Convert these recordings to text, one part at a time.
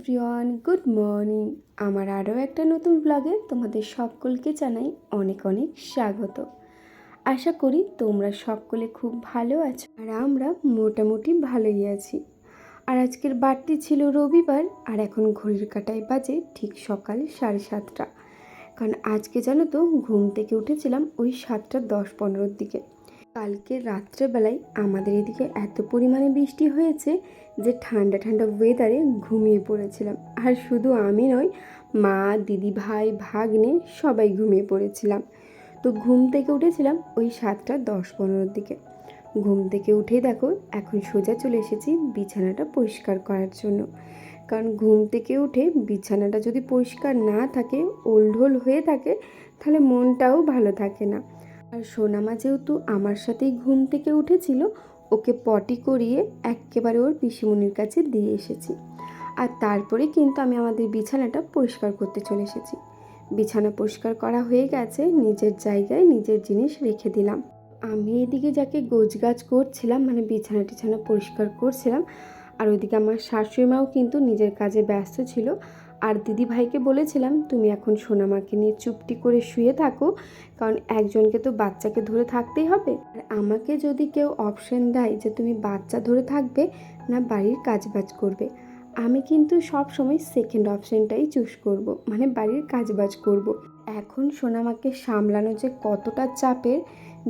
Everyone, good morning. আমার আরও একটা নতুন ব্লগে তোমাদের সকলকে জানাই অনেক অনেক স্বাগত। আশা করি তোমরা সকলে খুব ভালো আছো আর আমরা মোটামুটি ভালোই আছি। আর আজকের বারটি ছিল রবিবার আর এখন ঘড়ির কাটায় বাজে ঠিক সকাল সাড়ে সাতটা। কারণ আজকে জানো তো ঘুম থেকে উঠেছিলাম ওই সাতটা দশ পনেরোর দিকে। কালকে রাত্রেবেলায় আমাদের এদিকে এত পরিমাণে বৃষ্টি হয়েছে যে ঠান্ডা ঠান্ডা ওয়েদারে ঘুমিয়ে পড়েছিলাম। আর শুধু আমি নয়, মা, দিদি ভাই, ভাগ্নে সবাই ঘুমিয়ে পড়েছিলাম। তো ঘুম থেকে উঠেছিলাম ওই সাতটা দশ পনেরোর দিকে। ঘুম থেকে উঠেই দেখো, এখন সোজা চলে এসেছি বিছানাটা পরিষ্কার করার জন্য। কারণ ঘুম থেকে উঠে বিছানাটা যদি পরিষ্কার না থাকে, ওলঢোল হয়ে থাকে, তাহলে মনটাও ভালো থাকে না। আর সোনামা যেহেতু আমার সাথেই ঘুম থেকে উঠেছিল, ওকে পটি করিয়ে একেবারে ওর পিসিমণির কাছে দিয়ে এসেছি। আর তারপরে কিন্তু আমি আমাদের বিছানাটা পরিষ্কার করতে চলে এসেছি। বিছানা পরিষ্কার করা হয়ে গেছে, নিজের জায়গায় নিজের জিনিস রেখে দিলাম। আমি এদিকে যাকে গোছগাছ করছিলাম মানে বিছানা টিছানা পরিষ্কার করছিলাম, আর ওইদিকে আমার শাশুড়ি মাও কিন্তু নিজের কাজে ব্যস্ত ছিল আর দিদি ভাইকে বলেছিলাম, তুমি এখন সোনামাকে নিয়ে চুপটি করে শুয়ে থাকো, কারণ একজনকে তো বাচ্চাকে ধরে থাকতেই হবে আর আমাকে যদি কেউ অপশন দেয় যে তুমি বাচ্চা ধরে থাকবে না, বাড়ির কাজবাজ করবে, আমি কিন্তু সব সময় সেকেন্ড অপশনটাই চুজ করব মানে বাড়ির কাজবাজ করব। এখন সোনামাকে সামলানো যে কতটা চাপের,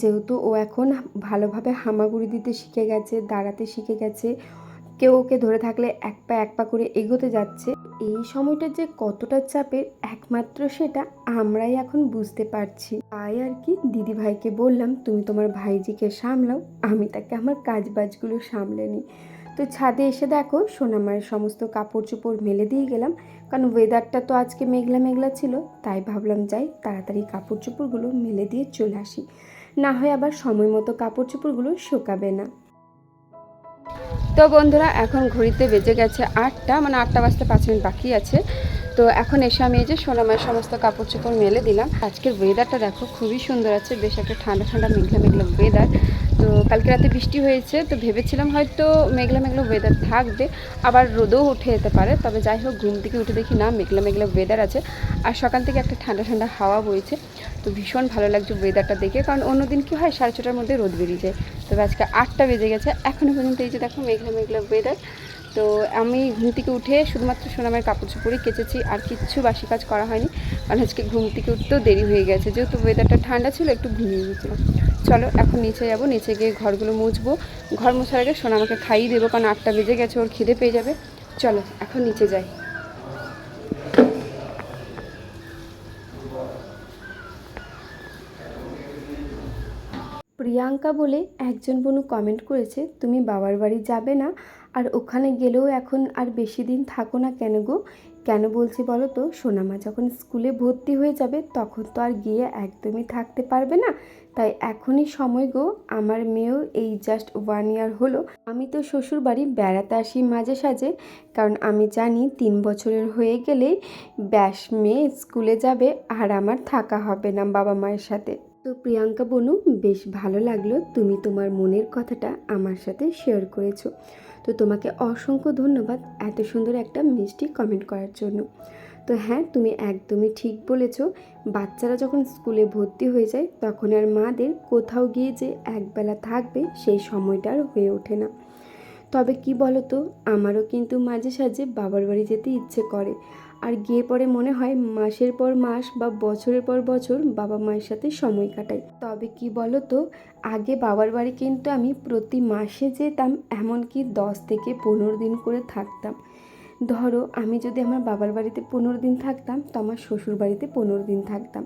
যেহেতু ও এখন ভালোভাবে হামাগুড়ি দিতে শিখে গেছে, দাঁড়াতে শিখে গেছে কেউ ওকে ধরে থাকলে এক পা এক পা করে এগোতে যাচ্ছে। এই সময়টা যে কতটা চাপের একমাত্র সেটা আমরাই এখন বুঝতে পারছি। তাই আর কি দিদি ভাইকে বললাম, তুমি তোমার ভাইজিকে সামলাও, আমি তাকে আমার কাজ বাজগুলো সামলে নিই। তো ছাদে এসে দেখো সোনামায়ের সমস্ত কাপড় চোপড় মেলে দিয়ে গেলাম। কারণ ওয়েদারটা তো আজকে মেঘলা মেঘলা ছিল, তাই ভাবলাম যাই তাড়াতাড়ি কাপড় চোপড়গুলো মেলে দিয়ে চলে আসি। না হয় আবার সময় মতো কাপড় চোপড়গুলো শুকাবে না। তো বন্ধুরা, এখন ঘড়িতে বেজে গেছে আটটা মানে আটটা বাজতে পাঁচ মিনিট বাকি আছে। তো এখন এসে আমি এই যে সোনামায়ের সমস্ত কাপড় চোপড় মেলে দিলাম। আজকের ওয়েদারটা দেখো, খুবই সুন্দর আছে, বেশ একটা ঠান্ডা ঠান্ডা মেঘলা মেঘলা ওয়েদার তো কালকে রাতে বৃষ্টি হয়েছে, তো ভেবেছিলাম হয়তো মেঘলা মেঘলা ওয়েদার থাকবে, আবার রোদও উঠে যেতে পারে। তবে যাই হোক, ঘুম থেকে উঠে দেখি না, মেঘলা মেঘলা ওয়েদার আছে। আর সকাল থেকে একটা ঠান্ডা ঠান্ডা হাওয়া বইছে। তো ভীষণ ভালো লাগছে ওয়েদারটা দেখে। কারণ অন্যদিন কী হয়, সাড়ে ছটার মধ্যে রোদ বেরিয়ে যায়। তবে আজকে আটটা বেজে গেছে, এখনও পর্যন্ত এই যে দেখো মেঘলা মেঘলা ওয়েদার তো আমি ঘুম থেকে উঠে শুধুমাত্র সোনামের কাপড় চোপড়ই কেচেছি, আর কিচ্ছু বাসি কাজ করা হয়নি। কারণ আজকে ঘুম থেকে উঠতেও দেরি হয়ে গেছে। যেহেতু ওয়েদারটা ঠান্ডা ছিল, একটু ঘুমিয়ে গেছিলাম। চলো, এখন নিচে যাব, নিচে গিয়ে ঘরগুলো মুছবো। ঘর মোছার আগে সোনামাকে খাইয়ে দেবো, কারণ আটটা বেজে গেছে, ওর খিদে পেয়ে যাবে। চলো, এখন নিচে যাই। প্রিয়াঙ্কা বলে একজন বনু কমেন্ট করেছে, তুমি বাবার বাড়ি যাবে না? আর ওখানে গেলেও এখন আর বেশি দিন থাকো না কেন গো? কেন বলছি বলো তো, সোনামা যখন স্কুলে ভর্তি হয়ে যাবে, তখন তো আর গিয়ে একদমই থাকতে পারবে না। তাই এখনই সময় গো, আমার মেয়েও এই জাস্ট ওয়ান ইয়ার হলো। আমি তো শ্বশুর বাড়ি বেড়াতে আসি মাঝে সাঝে, কারণ আমি জানি তিন বছরের হয়ে গেলেই ব্যাস মেয়ে স্কুলে যাবে আর আমার থাকা হবে না বাবা মায়ের সাথে। তো প্রিয়াঙ্কা বনু, বেশ ভালো লাগল তুমি তোমার মনের কথাটা আমার সাথে শেয়ার করেছ। তো তোমাকে অসংখ্য ধন্যবাদ এত সুন্দর একটা মিষ্টি কমেন্ট করার জন্য। তো হ্যাঁ তুমি একদমই ঠিক বলেছ, বাচ্চারা যখন স্কুলে ভর্তি হয়ে যায় তখন আর মাদের কোথাও গিয়ে যে একবেলা থাকবে সেই সময়টা আর হয়ে ওঠে না। তবে কি বলো তো আমারও কিন্তু মাঝে সাঝে বাবার বাড়ি যেতে ইচ্ছে করে। আর গিয়ে পরে মনে হয় মাসের পর মাস বা বছরের পর বছর বাবা মায়ের সাথে সময় কাটাই। তবে কি বলো তো আগে বাবার বাড়ি কিন্তু আমি প্রতি মাসে যেতাম, এমনকি দশ থেকে পনেরো দিন করে থাকতাম। ধরো, আমি যদি আমার বাবার বাড়িতে পনেরো দিন থাকতাম, তো আমার শ্বশুর বাড়িতে পনেরো দিন থাকতাম।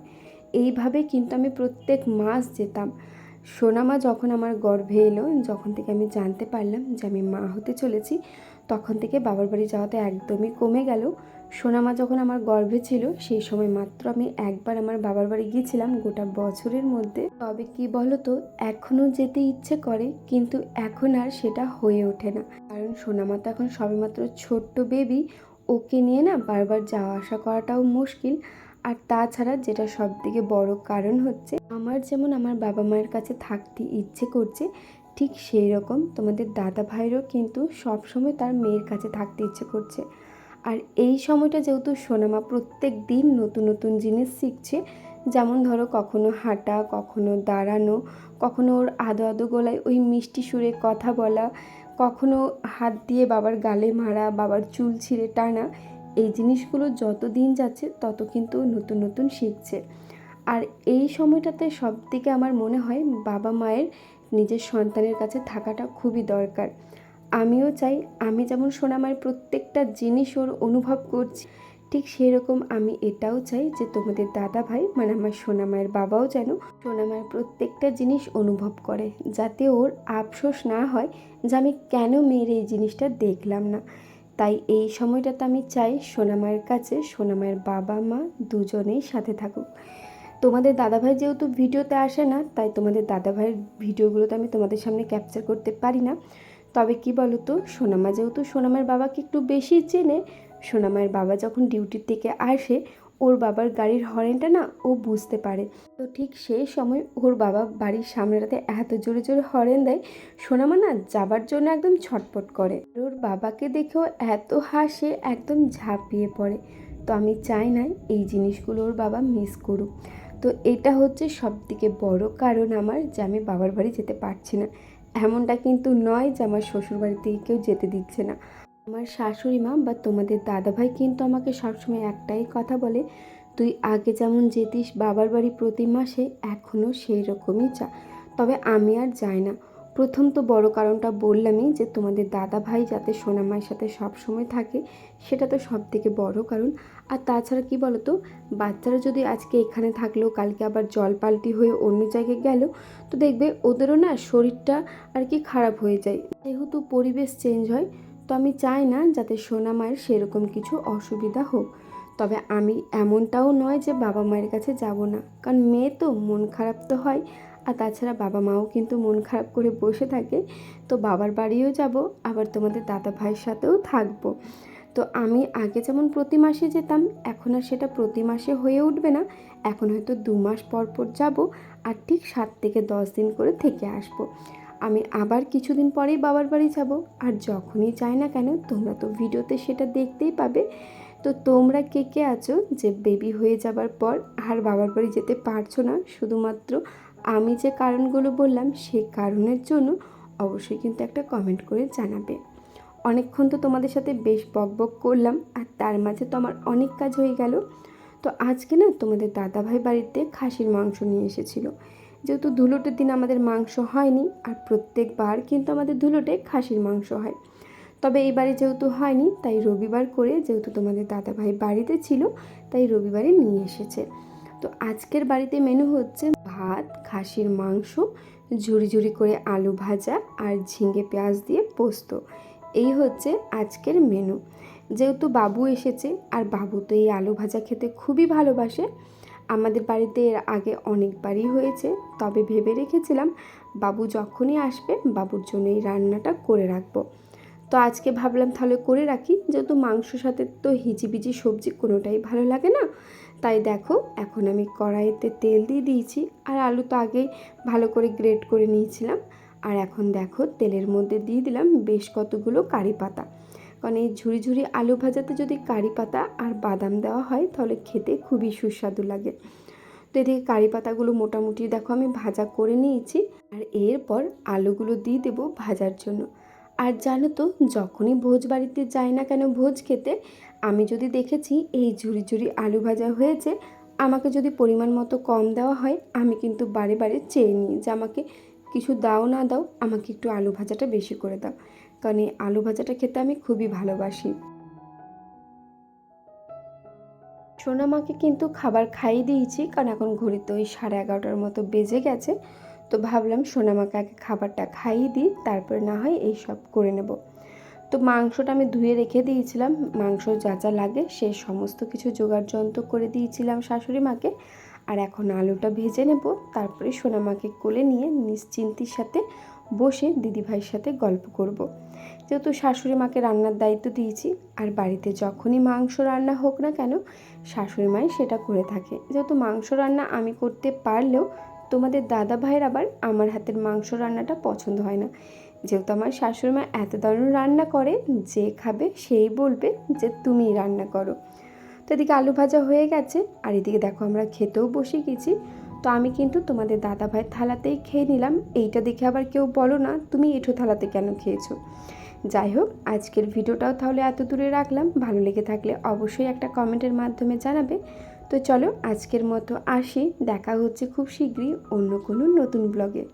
এইভাবে কিন্তু আমি প্রত্যেক মাস যেতাম। সোনামা যখন আমার গর্ভে এলো, যখন থেকে আমি জানতে পারলাম যে আমি মা হতে চলেছি, তখন থেকে বাবার বাড়ি যাওয়াতে একদমই কমে গেল। সোনামা যখন আমার গর্ভে ছিল, সেই সময় মাত্র আমি একবার আমার বাবার বাড়ি গিয়েছিলাম গোটা বছরের মধ্যে। তবে কি বলো তো এখনও যেতে ইচ্ছে করে, কিন্তু এখন আর সেটা হয়ে ওঠে না। কারণ সোনামা তো এখন সবেমাত্র ছোট্ট বেবি ওকে নিয়ে না বারবার যাওয়া আসা করাটাও মুশকিল। আর তাছাড়া যেটা সব থেকে বড় কারণ হচ্ছে, আমার যেমন আমার বাবা মায়ের কাছে থাকতে ইচ্ছে করছে, ঠিক সেই রকম তোমাদের দাদা ভাইয়েরও কিন্তু সবসময় তার মেয়ের কাছে থাকতে ইচ্ছে করছে। আর এই সময়টা যেহেতু সোনামা প্রত্যেক দিন নতুন নতুন জিনিস শিখছে, যেমন ধরো কখনো হাঁটা, কখনো দাঁড়ানো, কখনো ওর আদো আদো গলায় ওই মিষ্টি সুরে কথা বলা, কখনো হাত দিয়ে বাবার গালে মারা, বাবার চুল ছিঁড়ে টানা এই জিনিসগুলো যত দিন যাচ্ছে, তত কিন্তু নতুন নতুন শিখছে। আর এই সময়টাতে সব থেকে আমার মনে হয় বাবা মায়ের নিজের সন্তানের কাছে থাকাটা খুবই দরকার। আমিও চাই, আমি যেমন সোনামায়ের প্রত্যেকটা জিনিস ওর অনুভব করছি, ঠিক সেরকম আমি এটাও চাই যে তোমাদের দাদা ভাই মানে আমার সোনামায়ের বাবাও যেন সোনামায়ের প্রত্যেকটা জিনিস অনুভব করে, যাতে ওর আফসোস না হয় যে আমি কেন মেয়ের এই জিনিসটা দেখলাম না। তাই এই সময়টাতে আমি চাই সোনামায়ের কাছে, সোনামায়ের বাবা মা দুজনেই সাথে থাকুক। তোমাদের দাদাভাই যেহেতু ভিডিওতে আসে না, তাই তোমাদের দাদাভাইয়ের ভিডিওগুলো তো আমি তোমাদের সামনে ক্যাপচার করতে পারি না। তবে কি বলো তো সোনামা যেহেতু সোনামায়ের বাবাকে একটু বেশি চেনে, সোনামায়ের বাবা যখন ডিউটির থেকে আসে ওর বাবার গাড়ির হর্নটা না ও বুঝতে পারে। তো ঠিক সেই সময় ওর বাবা বাড়ির সামনেটাতে এত জোরে জোরে হর্ন দেয় সোনামা না যাবার জন্য একদম ছটপট করে। ওর বাবাকে দেখেও এত হাসে, একদম ঝাঁপিয়ে পড়ে। তো আমি চাই না এই জিনিসগুলো ওর বাবা মিস করুক। তো এটা হচ্ছে সব থেকে বড় কারণ আমার যে আমি বাবার বাড়ি যেতে পারছি না। এমনটা কিন্তু নয় যে আমার শ্বশুর বাড়ি থেকে কেউ যেতে দিচ্ছে না। আমার শাশুড়ি মা বা তোমাদের দাদাভাই কিন্তু আমাকে সবসময় একটাই কথা বলে, তুই আগে যেমন যেতিস, বাবার বাড়ি প্রতি মাসে এখনও সেই রকমই যা তবে আমি আর যাই না। প্রথম তো বড় কারণটা বললামই যে তোমাদের দাদা ভাই যাতে সোনামায়ের সাথে সব সময় থাকে, সেটা তো সব থেকে বড় কারণ। আর তাছাড়া কি বলতো, বাচ্চারা যদি আজকে এখানে থাকল, কালকে আবার জল পাল্টি হয়ে অন্য জায়গায় গেল, তো দেখবে ওদেরও না শরীরটা আর কি খারাপ হয়ে যায়। যেহেতু পরিবেশ চেঞ্জ হয় তো আমি চাই না যাতে সোনা মায়ের সেরকম কিছু অসুবিধা হোক। তবে আমি এমনটাও নয় যে বাবা মায়ের কাছে যাব না। কারণ মেয়ে তো মন খারাপ তো হয়। আর তাছাড়া বাবা মাও কিন্তু মন খারাপ করে বসে থাকে। তো বাবার বাড়িও যাব, আবার তোমাদের দাদা ভাইয়ের সাথেও থাকব। তো আমি আগে যেমন প্রতি মাসে যেতাম, এখন আর সেটা প্রতি মাসে হয়ে উঠবে না। এখন হয়তো দু মাস পর পর যাব, আর ঠিক সাত থেকে দশ দিন করে থেকে আসব। আমি আবার কিছুদিন পরেই বাবার বাড়ি যাব। আর যখনই যাই না কেন, তোমরা তো ভিডিওতে সেটা দেখতেই পাবে। তো তোমরা কে কে আছো যে বেবি হয়ে যাবার পর আর বাবার বাড়ি যেতে পারছ না? শুধুমাত্র আমি যে কারণগুলো বললাম, সেই কারণের জন্য অবশ্যই কিন্তু একটা কমেন্ট করে জানাবে। অনেকক্ষণ তো তোমাদের সাথে বেশ বক বক করলাম, আর তার মাঝে তো আমার অনেক কাজ হয়ে গেল। তো আজকে না তোমাদের দাদাভাই বাড়িতে খাসির মাংস নিয়ে এসেছিল। যেহেতু ধুলোটের দিন আমাদের মাংস হয়নি আর প্রত্যেকবার কিন্তু আমাদের ধুলোটে খাসির মাংস হয়। তবে এইবারে যেহেতু হয়নি, তাই রবিবার করে যেহেতু তোমাদের দাদাভাই বাড়িতে ছিল, তাই রবিবারে নিয়ে এসেছে। তো আজকের বাড়িতে মেনু হচ্ছে ভাত, খাসির মাংস ঝুড়ি ঝুড়ি করে আলু ভাজা আর ঝিঙে পেঁয়াজ দিয়ে পোস্ত। এই হচ্ছে আজকের মেনু যেহেতু বাবু এসেছে, আর বাবু তো এই আলু ভাজা খেতে খুবই ভালোবাসে আমাদের বাড়িতে এর আগে অনেকবারই হয়েছে। তবে ভেবে রেখেছিলাম বাবু যখনই আসবে, বাবুর জন্য এই রান্নাটা করে রাখব। তো আজকে ভাবলাম তাহলে করে রাখি। যেহেতু মাংসর সাথে তো হিজিবিজি সবজি কোনোটাই ভালো লাগে না, তাই দেখো এখন আমি কড়াইতে তেল দিয়ে দিয়েছি। আর আলু তো আগেই ভালো করে গ্রেট করে নিয়েছিলাম। আর এখন দেখো তেলের মধ্যে দিয়ে দিলাম বেশ কতগুলো কারি পাতা। কারণ এই ঝুড়ি ঝুড়ি আলু ভাজাতে যদি কারি পাতা আর বাদাম দেওয়া হয়, তাহলে খেতে খুবই সুস্বাদু লাগে। তো এদিকে কারি পাতাগুলো মোটামুটি দেখো আমি ভাজা করে নিয়েছি আর এরপর আলুগুলো দিয়ে দেবো ভাজার জন্য। আর জানো তো, যখনই ভোজ বাড়িতে যাই না কেন ভোজ খেতে, আমি যদি দেখেছি এই ঝুড়ি ঝুড়ি আলু ভাজা হয়েছে, আমাকে যদি পরিমাণ মতো কম দেওয়া হয়, আমি কিন্তু বারে বারে চেয়ে নিই যে আমাকে কিছু দাও না দাও, আমাকে একটু আলু ভাজাটা বেশি করে দাও। কারণ এই আলু ভাজাটা খেতে আমি খুবই ভালোবাসি। সোনামাকে কিন্তু খাবার খাইয়ে দিয়েছি, কারণ এখন ঘড়িতে ওই সাড়ে এগারোটার মতো বেজে গেছে। তো ভাবলাম সোনামাকে আগে খাবারটা খাইয়ে দিই, তারপরে না হয় এই সব করে নেব। তো মাংসটা আমি ধুয়ে রেখে দিয়েছিলাম, মাংস যা যা লাগে সে সমস্ত কিছু জোগাড় যন্ত্র করে দিয়েছিলাম শাশুড়ি মাকে। আর এখন আলুটা ভেজে নেব, তারপরে সোনামাকে কোলে নিয়ে নিশ্চিন্তির সাথে বসে দিদিভাইয়ের সাথে গল্প করব। যেহেতু শাশুড়ি মাকে রান্নার দায়িত্ব দিয়েছি, আর বাড়িতে যখনই মাংস রান্না হোক না কেন, শাশুড়ি মাই সেটা করে থাকে। যেহেতু মাংস রান্না আমি করতে পারলেও তোমাদের দাদা ভাইয়ের আবার আমার হাতের মাংস রান্নাটা পছন্দ হয় না। যেহেতু আমার শাশুড়ি মা এত দারুণ রান্না করে, যে খাবে সেই বলবে যে তুমিই রান্না করো। তো এদিকে আলু ভাজা হয়ে গেছে, আর এদিকে দেখো আমরা খেতেও বসে গেছি। তো আমি কিন্তু তোমাদের দাদা ভাইয়ের থালাতেই খেয়ে নিলাম। এইটা দেখে আবার কেউ বলো না, তুমি এঁঠো থালাতে কেন খেয়েছো? যাই হোক, আজকের ভিডিওটাও তাহলে এত দূরে রাখলাম। ভালো লেগে থাকলে অবশ্যই একটা কমেন্টের মাধ্যমে জানাবে। তো চলো, আজকের মতো আসি। দেখা হচ্ছে খুব শীঘ্রই অন্য কোনো নতুন ব্লগে